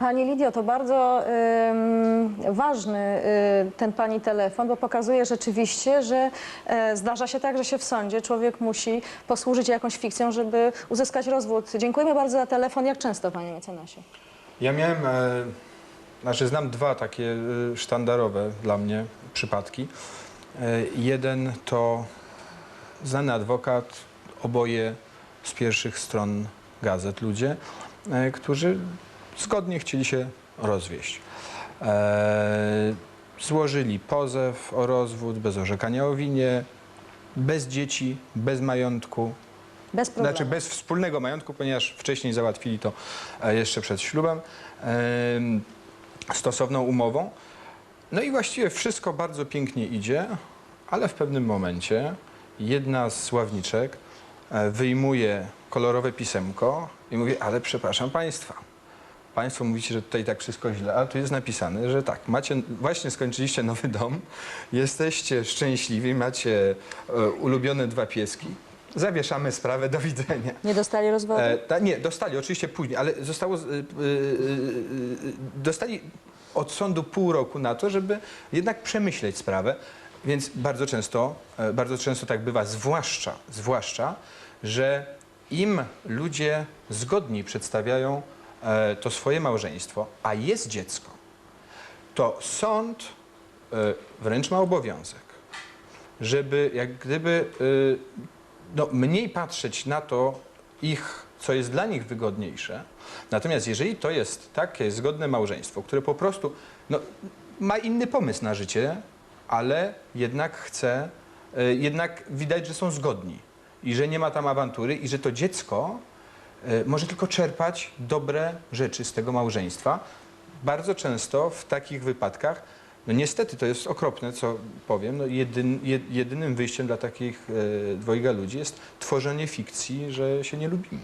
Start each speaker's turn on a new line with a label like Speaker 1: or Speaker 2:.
Speaker 1: Pani Lidio, to bardzo ym, ważny y, ten pani telefon, bo pokazuje rzeczywiście, że e, zdarza się tak, że się w sądzie człowiek musi posłużyć jakąś fikcją, żeby uzyskać rozwód. Dziękujemy bardzo za telefon. Jak często, panie mecenasie?
Speaker 2: Ja miałem, e, znaczy znam dwa takie e, sztandarowe dla mnie przypadki. E, jeden to znany adwokat, oboje z pierwszych stron gazet ludzie, e, którzy zgodnie chcieli się rozwieść. E, złożyli pozew o rozwód bez orzekania o winie, bez dzieci, bez majątku,
Speaker 1: Bez problemu.
Speaker 2: znaczy bez wspólnego majątku, ponieważ wcześniej załatwili to e, jeszcze przed ślubem, em, stosowną umową. No i właściwie wszystko bardzo pięknie idzie, ale w pewnym momencie jedna z sławniczek e, wyjmuje kolorowe pisemko i mówi, ale przepraszam Państwa, Państwo mówicie, że tutaj tak wszystko źle, a tu jest napisane, że tak, macie, właśnie skończyliście nowy dom, jesteście szczęśliwi, macie e, ulubione dwa pieski, zawieszamy sprawę, do widzenia.
Speaker 1: Nie dostali rozwodu?
Speaker 2: E, ta, nie, dostali oczywiście później, ale zostało, z- y, y, y, dostali od sądu pół roku na to, żeby jednak przemyśleć sprawę, więc bardzo często, e, bardzo często tak bywa, zwłaszcza, zwłaszcza, że im ludzie zgodniej przedstawiają to swoje małżeństwo, a jest dziecko, to sąd e, wręcz ma obowiązek, żeby jak gdyby y, no, mniej patrzeć na to ich, co jest dla nich wygodniejsze. Natomiast jeżeli to jest takie zgodne małżeństwo, które po prostu no, ma inny pomysł na życie, ale jednak chce, jednak widać, że są zgodni i że nie ma tam awantury i że to dziecko może tylko czerpać dobre rzeczy z tego małżeństwa. Bardzo często w takich wypadkach no niestety to jest okropne, co powiem. No jedyn, jed, jedynym wyjściem dla takich e, dwojga ludzi jest tworzenie fikcji, że się nie lubimy.